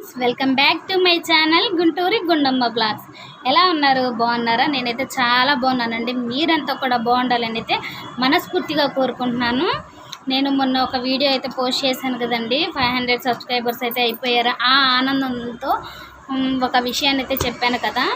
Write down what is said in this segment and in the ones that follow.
Welcome back to my channel Gunturi Gundamma blogs. ఎలా ఉన్నారు? బాగున్నారా? నేనైతే చాలా బాగున్నానండి. మీరంతా కూడా బాగుండాలని అయితే మనస్ఫూర్తిగా కోరుకుంటున్నాను. నేను మొన్న ఒక వీడియో అయితే పోస్ట్ చేశాను కదండి. ఫైవ్ హండ్రెడ్ సబ్స్క్రైబర్స్ అయితే అయిపోయారు. ఆ ఆనందంతో ఒక విషయాన్ని అయితే చెప్పాను కదా.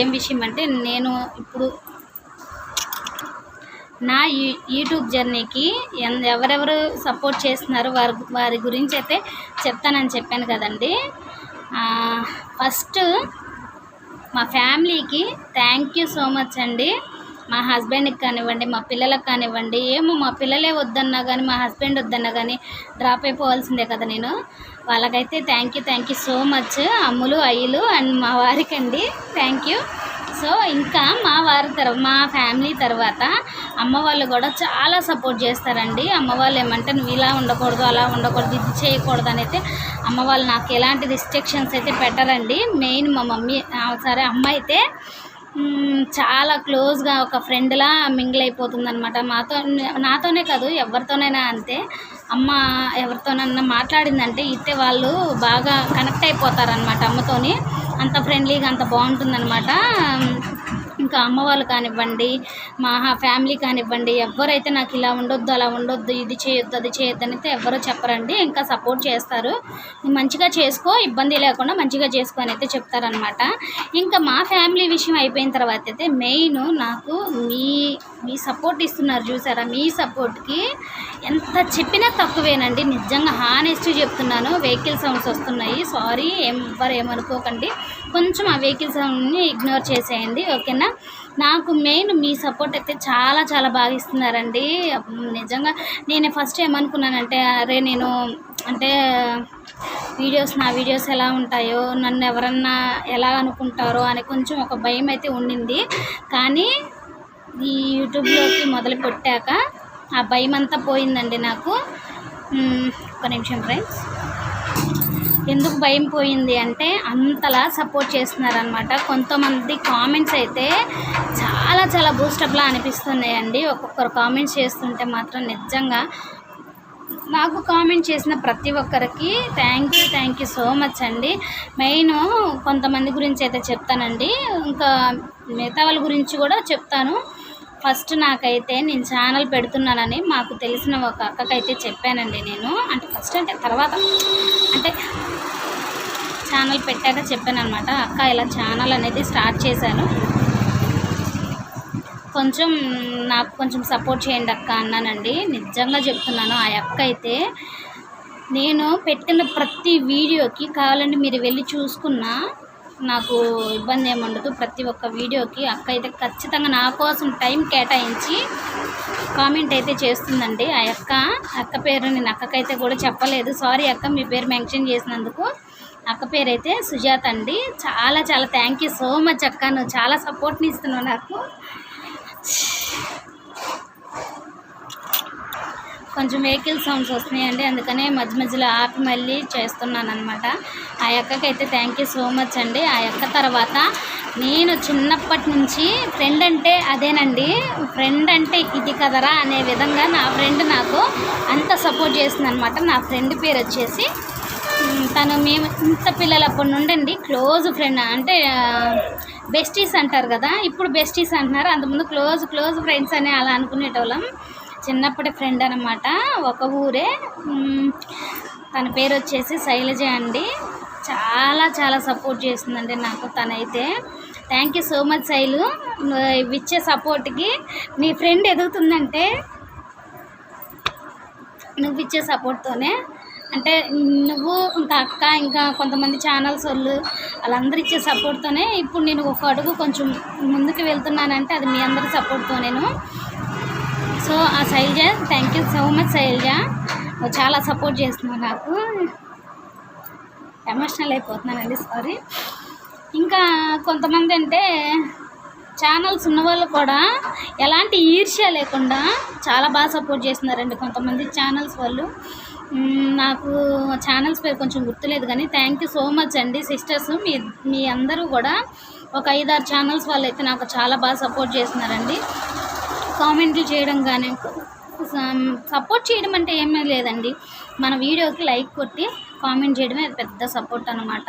ఏం విషయం అంటే నేను ఇప్పుడు నా యూ- యూట్యూబ్ జర్నీకి ఎన్- ఎవరెవరు సపోర్ట్ చేస్తున్నారు వారి వారి గురించి అయితే చెప్తానని చెప్పాను కదండి. ఫస్ట్ మా ఫ్యామిలీకి థ్యాంక్ యూ సో మచ్ అండి. మా హస్బెండ్కి కానివ్వండి మా పిల్లలకు కానివ్వండి ఏమో మా పిల్లలే వద్దన్నా కానీ మా హస్బెండ్ వద్దన్నా కానీ డ్రాప్ అయిపోవాల్సిందే కదా నేను. వాళ్ళకైతే thank you thank you so much అమ్ములు అయ్యలు అండ్ మా వారికి అండి థ్యాంక్ యూ సో ఇంకా మా వారి తర్వాత మా ఫ్యామిలీ తర్వాత అమ్మ వాళ్ళు కూడా చాలా సపోర్ట్ చేస్తారండి. అమ్మ వాళ్ళు ఏమంటే నువ్వు ఇలా ఉండకూడదు అలా ఉండకూడదు ఇది చేయకూడదు అని అయితే అమ్మ వాళ్ళు నాకు ఎలాంటి రిస్ట్రిక్షన్స్ అయితే పెట్టరండి. మెయిన్ మా మమ్మీ సరే అమ్మ అయితే చాలా క్లోజ్గా ఒక ఫ్రెండ్లా మింగిల్ అయిపోతుంది అనమాట మాతో నాతోనే కాదు ఎవరితోనైనా అంతే. అమ్మ ఎవరితోనన్నా మాట్లాడిందంటే ఇట్టే వాళ్ళు బాగా కనెక్ట్ అయిపోతారనమాట అమ్మతోని. అంత ఫ్రెండ్లీగా అంత బాగుంటుందన్నమాట. ఇంకా అమ్మ వాళ్ళు కానివ్వండి మా ఫ్యామిలీ కానివ్వండి ఎవరైతే నాకు ఇలా ఉండొద్దు అలా ఉండొద్దు ఇది చేయొద్దు అది చేయొద్దు అని అయితే ఎవరు చెప్పరండి. ఇంకా సపోర్ట్ చేస్తారు. నువ్వు మంచిగా చేసుకో ఇబ్బంది లేకుండా మంచిగా చేసుకో అని అయితే చెప్తారనమాట ఇంకా మా ఫ్యామిలీ విషయం అయిపోయిన తర్వాత అయితే మెయిన్ నాకు మీ మీ సపోర్ట్ ఇస్తున్నారు చూసారా? మీ సపోర్ట్కి ఎంత చెప్పినా తక్కువేనండి. నిజంగా హానెస్ట్ చెప్తున్నాను. వెహికల్ సౌండ్స్ వస్తున్నాయి. సారీ ఏం ఎవ్వరు ఏమనుకోకండి. కొంచెం ఆ వెహికల్ సౌండ్ని ఇగ్నోర్ చేసేయండి ఓకేనా? నాకు మెయిన్ మీ సపోర్ట్ అయితే చాలా చాలా బాగా ఇస్తున్నారండి. నిజంగా నేను ఫస్ట్ ఏమనుకున్నానంటే అరే నేను అంటే వీడియోస్ నా వీడియోస్ ఎలా ఉంటాయో నన్ను ఎవరన్నా ఎలా అనుకుంటారో అని కొంచెం ఒక భయం అయితే ఉండింది. కానీ ఈ యూట్యూబ్లోకి మొదలు పెట్టాక ఆ భయం అంతా పోయిందండి నాకు. ఒక నిమిషం ఫ్రెండ్స్ ఎందుకు భయం పోయింది అంటే అంతలా సపోర్ట్ చేస్తున్నారనమాట కొంతమంది కామెంట్స్ అయితే చాలా చాలా బూస్టప్లా అనిపిస్తున్నాయండి. ఒక్కొక్కరు కామెంట్స్ చేస్తుంటే మాత్రం నిజంగా నాకు కామెంట్ చేసిన ప్రతి ఒక్కరికి thank you thank you so much అండి. మెయిన్ కొంతమంది గురించి అయితే చెప్తానండి. ఇంకా మిగతా వాళ్ళ గురించి కూడా చెప్తాను. ఫస్ట్ నాకైతే నేను ఛానల్ పెడుతున్నానని మాకు తెలిసిన ఒక అక్కకైతే చెప్పానండి నేను. అంటే ఫస్ట్ అంటే తర్వాత అంటే ఛానల్ పెట్టాక చెప్పాను అనమాట అక్క ఇలా ఛానల్ అనేది స్టార్ట్ చేశాను. కొంచెం నాకు కొంచెం సపోర్ట్ చేయండి అక్క అన్నానండి. నిజంగా చెప్తున్నాను ఆ అక్క అయితే నేను పెట్టిన ప్రతి వీడియోకి కావాలంటే మీరు వెళ్ళి చూసుకున్నా నాకు ఇబ్బంది ఏమి ఉండదు. ప్రతి ఒక్క వీడియోకి అక్క అయితే ఖచ్చితంగా నా కోసం టైం కేటాయించి కామెంట్ అయితే చేస్తుందండి. ఆ అక్క అక్క పేరు నేను అక్కకైతే కూడా చెప్పలేదు. సారీ అక్క మీ పేరు మెన్షన్ చేసినందుకు. అక్క పేరు అయితే సుజాత అండి. చాలా చాలా థ్యాంక్ యూ సో మచ్ అక్క. నువ్వు చాలా సపోర్ట్ని ఇస్తున్నావు నాకు. కొంచెం వెహికల్ సౌండ్స్ వస్తున్నాయండి. అందుకనే మధ్య మధ్యలో ఆపి మళ్ళీ చేస్తున్నాను అనమాట ఆ అక్కకైతే థ్యాంక్ యూ సో మచ్ అండి. ఆ అక్క తర్వాత నేను చిన్నప్పటి నుంచి ఫ్రెండ్ అంటే అదేనండి. ఫ్రెండ్ అంటే ఇది కదరా అనే విధంగా నా ఫ్రెండ్ నాకు అంత సపోర్ట్ చేసింది అనమాట నా ఫ్రెండ్ పేరు వచ్చేసి తను మేము ఇంత పిల్లలప్పటి నుండండి క్లోజ్ ఫ్రెండ్ అంటే బెస్టీస్ అంటారు కదా. ఇప్పుడు బెస్టీస్ అంటున్నారు. అంతకుముందు క్లోజ్ క్లోజ్ ఫ్రెండ్స్ అని అలా అనుకునేటోళ్ళం. చిన్నప్పటి ఫ్రెండ్ అనమాట ఒక ఊరే తన పేరు వచ్చేసి శైలజ అండి. చాలా చాలా సపోర్ట్ చేస్తుందండి నాకు తనైతే. Thank you so much Shailu ఇచ్చే సపోర్ట్కి నీ ఫ్రెండ్ ఎదుగుతుందంటే నువ్వు ఇచ్చే సపోర్ట్తోనే అంటే నువ్వు ఇంకా అక్క ఇంకా కొంతమంది ఛానల్స్ వాళ్ళు వాళ్ళందరూ ఇచ్చే సపోర్ట్తోనే ఇప్పుడు నేను ఒక అడుగు కొంచెం ముందుకు వెళ్తున్నానంటే అది మీ అందరి సపోర్ట్తో నేను సో ఆ Shailaja thank you so much Shailaja చాలా సపోర్ట్ చేస్తున్నావు నాకు. ఎమోషనల్ అయిపోతున్నానండి సారీ. ఇంకా కొంతమంది అంటే ఛానల్స్ ఉన్న వాళ్ళు కూడా ఎలాంటి ఈర్ష్య లేకుండా చాలా బాగా సపోర్ట్ చేస్తున్నారండి కొంతమంది ఛానల్స్ వాళ్ళు. నాకు ఛానల్స్ పేరు కొంచెం గుర్తులేదు కానీ థ్యాంక్ యూ సో మచ్ అండి సిస్టర్స్. మీ మీ అందరూ కూడా ఒక ఐదారు ఛానల్స్ వాళ్ళు అయితే నాకు చాలా బాగా సపోర్ట్ చేస్తున్నారండి. కామెంట్లు చేయడం కానీ సపోర్ట్ చేయడం అంటే ఏమీ లేదండి. మన వీడియోకి లైక్ కొట్టి కామెంట్ చేయడమే అది పెద్ద సపోర్ట్ అనమాట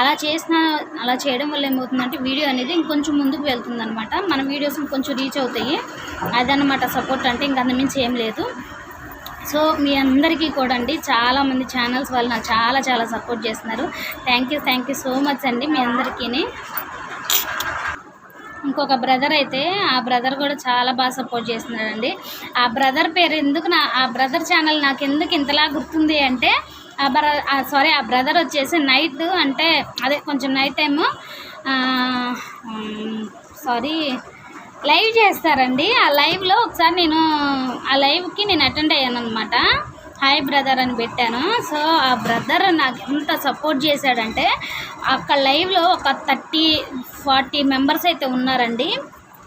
అలా చేసిన అలా చేయడం వల్ల ఏమవుతుందంటే వీడియో అనేది ఇంకొంచెం ముందుకు వెళ్తుంది అనమాట మన వీడియోస్ ఇంకొంచెం రీచ్ అవుతాయి. అదనమాట సపోర్ట్ అంటే ఇంక అంతమించి ఏం లేదు. సో మీ అందరికీ కూడా అండి చాలామంది ఛానల్స్ వాళ్ళు నాకు చాలా చాలా సపోర్ట్ చేస్తున్నారు. Thank you thank you so much అండి మీ అందరికీ ఇంకొక బ్రదర్ అయితే ఆ బ్రదర్ కూడా చాలా బాగా సపోర్ట్ చేస్తున్నాడండి. ఆ బ్రదర్ పేరు ఎందుకు నా ఆ బ్రదర్ ఛానల్ నాకు ఎందుకు ఇంతలా గుర్తుంది అంటే ఆ బ్ర సారీ ఆ బ్రదర్ వచ్చేసి నైట్ అంటే అదే కొంచెం నైట్ టైము సారీ లైవ్ చేస్తారండి. ఆ లైవ్లో ఒకసారి నేను ఆ లైవ్కి నేను అటెండ్ అయ్యాను అనమాట హాయ్ బ్రదర్ అని పెట్టాను. సో ఆ బ్రదర్ నాకు ఎంత సపోర్ట్ చేశాడంటే అక్కడ లైవ్లో ఒక థర్టీ ఫార్టీ మెంబర్స్ అయితే ఉన్నారండి.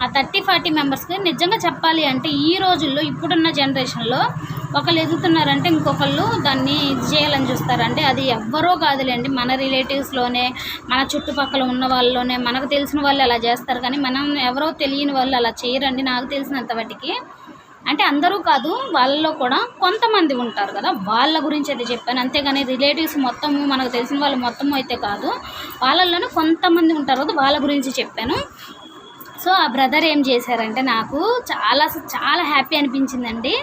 ఆ థర్టీ ఫార్టీ మెంబర్స్కి నిజంగా చెప్పాలి అంటే ఈ రోజుల్లో ఇప్పుడున్న జనరేషన్లో ఒకళ్ళు ఎదుగుతున్నారంటే ఇంకొకళ్ళు దాన్ని ఇది చేయాలని చూస్తారంటే అది ఎవ్వరో కాదులేండి. మన రిలేటివ్స్లోనే మన చుట్టుపక్కల ఉన్న వాళ్ళలోనే మనకు తెలిసిన వాళ్ళు అలా చేస్తారు కానీ మనం ఎవరో తెలియని వాళ్ళు అలా చేయరండి నాకు తెలిసినంత వాటికి అంటే అందరూ కాదు వాళ్ళలో కూడా కొంతమంది ఉంటారు కదా. వాళ్ళ గురించి అయితే చెప్పాను. అంతేగాని రిలేటివ్స్ మొత్తము మనకు తెలిసిన వాళ్ళు మొత్తము అయితే కాదు. వాళ్ళల్లోనే కొంతమంది ఉంటారు కదా వాళ్ళ గురించి చెప్పాను. సో ఆ బ్రదర్ ఏం చేశారంటే నాకు చాలా చాలా హ్యాపీ అనిపించిందండి.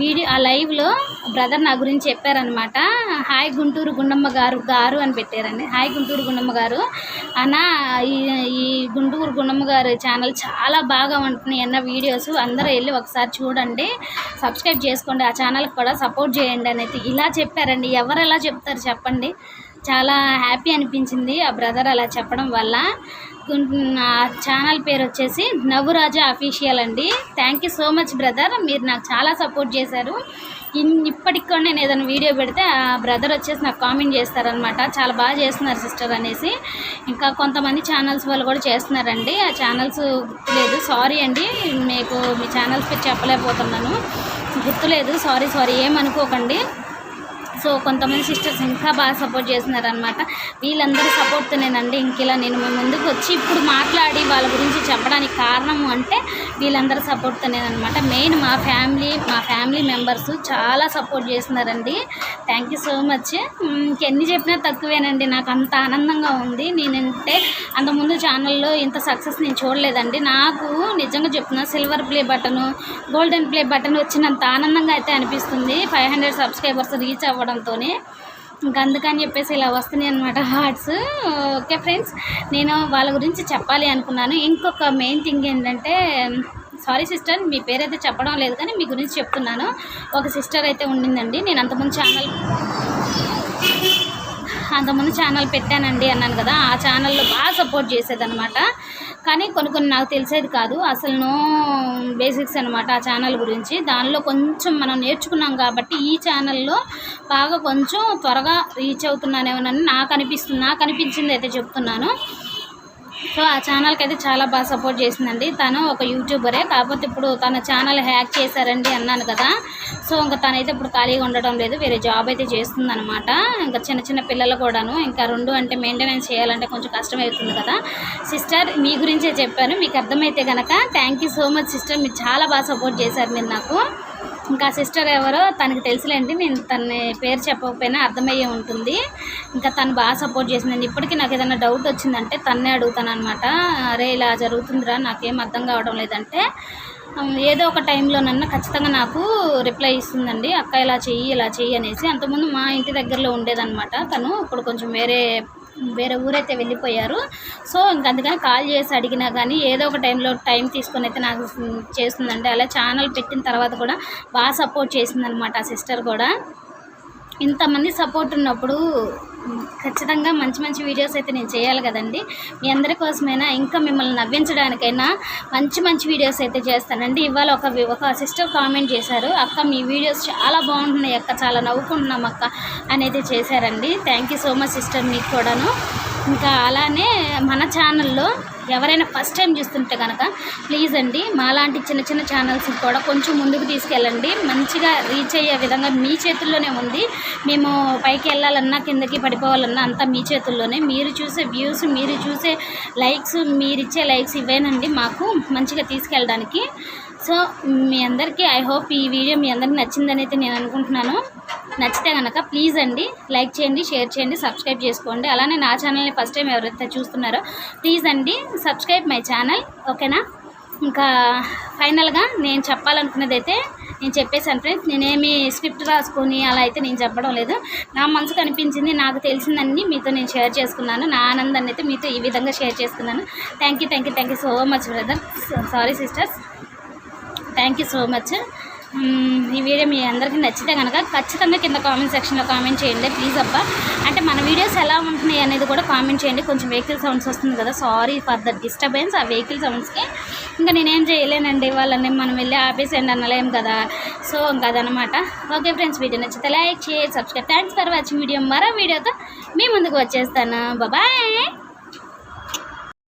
వీడియో ఆ లైవ్లో బ్రదర్ నా గురించి చెప్పారనమాట హాయ్ గుంటూరు గుండమ్మ గారు గారు అని పెట్టారండి. హాయ్ గుంటూరు గుండమ్మ గారు. అన్న ఈ ఈ గుంటూరు గుండమ్మ గారు ఛానల్ చాలా బాగా ఉంటున్నాయి అన్న వీడియోస్ అందరూ వెళ్ళి ఒకసారి చూడండి. సబ్స్క్రైబ్ చేసుకోండి. ఆ ఛానల్కి కూడా సపోర్ట్ చేయండి అనేది ఇలా చెప్పారండి. ఎవరు ఎలా చెప్తారు చెప్పండి. చాలా హ్యాపీ అనిపించింది ఆ బ్రదర్ అలా చెప్పడం వల్ల. నా ఛానల్ పేరు వచ్చేసి నవ్వురాజా అఫీషియల్ అండి. Thank you so much brother మీరు నాకు చాలా సపోర్ట్ చేశారు. ఇప్పటికి కూడా నేను ఏదైనా వీడియో పెడితే ఆ బ్రదర్ వచ్చేసి నాకు కామెంట్ చేస్తారనమాట చాలా బాగా చేస్తున్నారు సిస్టర్ అనేసి. ఇంకా కొంతమంది ఛానల్స్ వాళ్ళు కూడా చేస్తున్నారండి. ఆ ఛానల్స్ గుర్తులేదు. సారీ అండి మీకు మీ ఛానల్స్ పేరు చెప్పలేకపోతున్నాను. గుర్తులేదు. సారీ సారీ ఏమనుకోకండి. సో కొంతమంది సిస్టర్స్ ఇంకా బాగా సపోర్ట్ చేస్తున్నారనమాట వీళ్ళందరూ సపోర్ట్తోనేనండి ఇంక ఇలా నేను ముందుకు వచ్చి ఇప్పుడు మాట్లాడి వాళ్ళ గురించి చెప్పడానికి కారణం అంటే వీళ్ళందరూ సపోర్ట్తోనేనమాట మెయిన్ మా ఫ్యామిలీ మా ఫ్యామిలీ మెంబర్స్ చాలా సపోర్ట్ చేస్తున్నారండి. Thank you so much. ఇంకెన్ని చెప్పినా తక్కువేనండి. నాకు అంత ఆనందంగా ఉంది. నేనంటే అంతకుముందు ఛానల్లో ఇంత సక్సెస్ నేను చూడలేదండి. నాకు నిజంగా చెప్తున్నా silver play button golden play button వచ్చినంత ఆనందంగా అయితే అనిపిస్తుంది. ఫైవ్ హండ్రెడ్ సబ్స్క్రైబర్స్ రీచ్ అవ్వడం రావడంతో ఇంకా అందుకని చెప్పేసి ఇలా వస్తున్నాయి అనమాట హార్ట్స్. ఓకే ఫ్రెండ్స్ నేను వాళ్ళ గురించి చెప్పాలి అనుకున్నాను. ఇంకొక మెయిన్ థింగ్ ఏంటంటే సారీ సిస్టర్ మీ పేరైతే చెప్పడం లేదు కానీ మీ గురించి చెప్తున్నాను. ఒక సిస్టర్ అయితే ఉండిందండి. నేను అంతకుముందు ఛానల్ అంతకుముందు ఛానల్ పెట్టానండి అన్నాను కదా ఆ ఛానల్లో బాగా సపోర్ట్ చేసేదనమాట కానీ కొన్ని కొన్ని నాకు తెలిసేది కాదు. అసలు నో బేసిక్స్ అనమాట ఆ ఛానల్ గురించి. దానిలో కొంచెం మనం నేర్చుకున్నాం కాబట్టి ఈ ఛానల్లో బాగా కొంచెం త్వరగా రీచ్ అవుతున్నానేమోనని నాకు అనిపిస్తుంది. నాకు అనిపించింది అయితే చెప్తున్నాను. సో ఆ ఛానల్కి అయితే చాలా బాగా సపోర్ట్ చేసిందండి. తను ఒక యూట్యూబరే కాకపోతే ఇప్పుడు తన ఛానల్ హ్యాక్ చేశారండి అన్నాను కదా. సో ఇంకా తనైతే ఇప్పుడు ఖాళీగా ఉండటం లేదు. వేరే జాబ్ అయితే చేస్తుందనమాట ఇంకా చిన్న చిన్న పిల్లలు కూడాను. ఇంకా రెండు అంటే మెయింటెనెన్స్ చేయాలంటే కొంచెం కష్టం అవుతుంది కదా. సిస్టర్ మీ గురించే చెప్పాను. మీకు అర్థమైతే కనుక thank you so much sister మీరు చాలా బాగా సపోర్ట్ చేశారు మీరు నాకు. ఇంకా సిస్టర్ ఎవరో తనకి తెలుసులేండి నేను తన పేరు చెప్పకపోయినా అర్థమయ్యే ఉంటుంది. ఇంకా తను బాగా సపోర్ట్ చేసిందండి. ఇప్పటికీ నాకు ఏదైనా డౌట్ వచ్చిందంటే తన్నే అడుగుతాను అనమాట అరే ఇలా జరుగుతుందిరా నాకేం అర్థం కావడం లేదంటే ఏదో ఒక టైంలోనన్నా ఖచ్చితంగా నాకు రిప్లై ఇస్తుందండి. అక్క ఇలా చెయ్యి ఇలా చెయ్యి అనేసి. అంతకుముందు మా ఇంటి దగ్గరలో ఉండేదన్నమాట తను. ఇప్పుడు కొంచెం వేరే వేరే ఊరైతే వెళ్ళిపోయారు. సో ఇంక అందుకని కాల్ చేసి అడిగినా కానీ ఏదో ఒక టైంలో టైం తీసుకొని అయితే నాకు చేస్తుందండి. అలా ఛానల్ పెట్టిన తర్వాత కూడా బాగా సపోర్ట్ చేసిందనమాట ఆ సిస్టర్ కూడా. ఇంతమంది సపోర్ట్ ఉన్నప్పుడు ఖచ్చితంగా మంచి మంచి వీడియోస్ అయితే నేను చేయాలి కదండి. మీ అందరి కోసమైనా ఇంకా మిమ్మల్ని నవ్వించడానికైనా మంచి మంచి వీడియోస్ అయితే చేస్తానండి. ఇవాళ ఒక ఒక సిస్టర్ కామెంట్ చేశారు అక్క మీ వీడియోస్ చాలా బాగుంటున్నాయి అక్క చాలా నవ్వుకుంటున్నాం అక్క అనేది చేశారండి. Thank you so much sister మీకు కూడాను. ఇంకా అలానే మన ఛానల్లో ఎవరైనా ఫస్ట్ టైం చూస్తుంటే కనుక ప్లీజ్ అండి మాలాంటి చిన్న చిన్న ఛానల్స్ కూడా కొంచెం ముందుకు తీసుకెళ్ళండి. మంచిగా రీచ్ అయ్యే విధంగా మీ చేతుల్లోనే ఉంది. మేము పైకి వెళ్ళాలన్నా కిందకి పడిపోవాలన్నా అంతా మీ చేతుల్లోనే. మీరు చూసే వ్యూస్ మీరు చూసే లైక్స్ మీరు ఇచ్చే లైక్స్ ఇవేనండి మాకు మంచిగా తీసుకెళ్ళడానికి. సో మీ అందరికీ ఐ హోప్ ఈ వీడియో మీ అందరికీ నచ్చిందని అయితే నేను అనుకుంటున్నాను. నచ్చితే కనుక ప్లీజ్ అండి లైక్ చేయండి షేర్ చేయండి సబ్స్క్రైబ్ చేసుకోండి. అలానే నా ఛానల్ని ఫస్ట్ టైం ఎవరైతే చూస్తున్నారో ప్లీజ్ అండి సబ్స్క్రైబ్ మై ఛానల్ ఓకేనా ఇంకా ఫైనల్గా నేను చెప్పాలనుకున్నది అయితే నేను చెప్పేసాను ఫ్రెండ్స్ నేనేమి స్క్రిప్ట్ రాసుకొని అలా అయితే నేను చెప్పడం లేదు. నా మనసుకు అనిపించింది నాకు తెలిసిందని మీతో నేను షేర్ చేసుకున్నాను. నా ఆనందాన్ని అయితే మీతో ఈ విధంగా షేర్ చేసుకున్నాను. Thank you thank you thank you so much brother sorry sisters thank you so much ఈ వీడియో మీ అందరికీ నచ్చితే కనుక ఖచ్చితంగా కింద కామెంట్ సెక్షన్లో కామెంట్ చేయండి ప్లీజ్ అబ్బా. అంటే మన వీడియోస్ ఎలా ఉంటున్నాయి అనేది కూడా కామెంట్ చేయండి. కొంచెం వెహికల్ సౌండ్స్ వస్తుంది కదా సారీ ఫర్ ద డిస్టర్బెన్స్ ఆ వెహికల్ సౌండ్స్కి ఇంకా నేనేం చేయలేనండి వాళ్ళని మనం వెళ్ళి ఆపేసేయండి అనలేం కదా. సో ఇంకా అదనమాట. ఓకే ఫ్రెండ్స్ వీడియో నచ్చితే లైక్ చేయండి subscribe thanks for watching video మరో వీడియోతో మీ ముందుకు వచ్చేస్తాను. బాయ్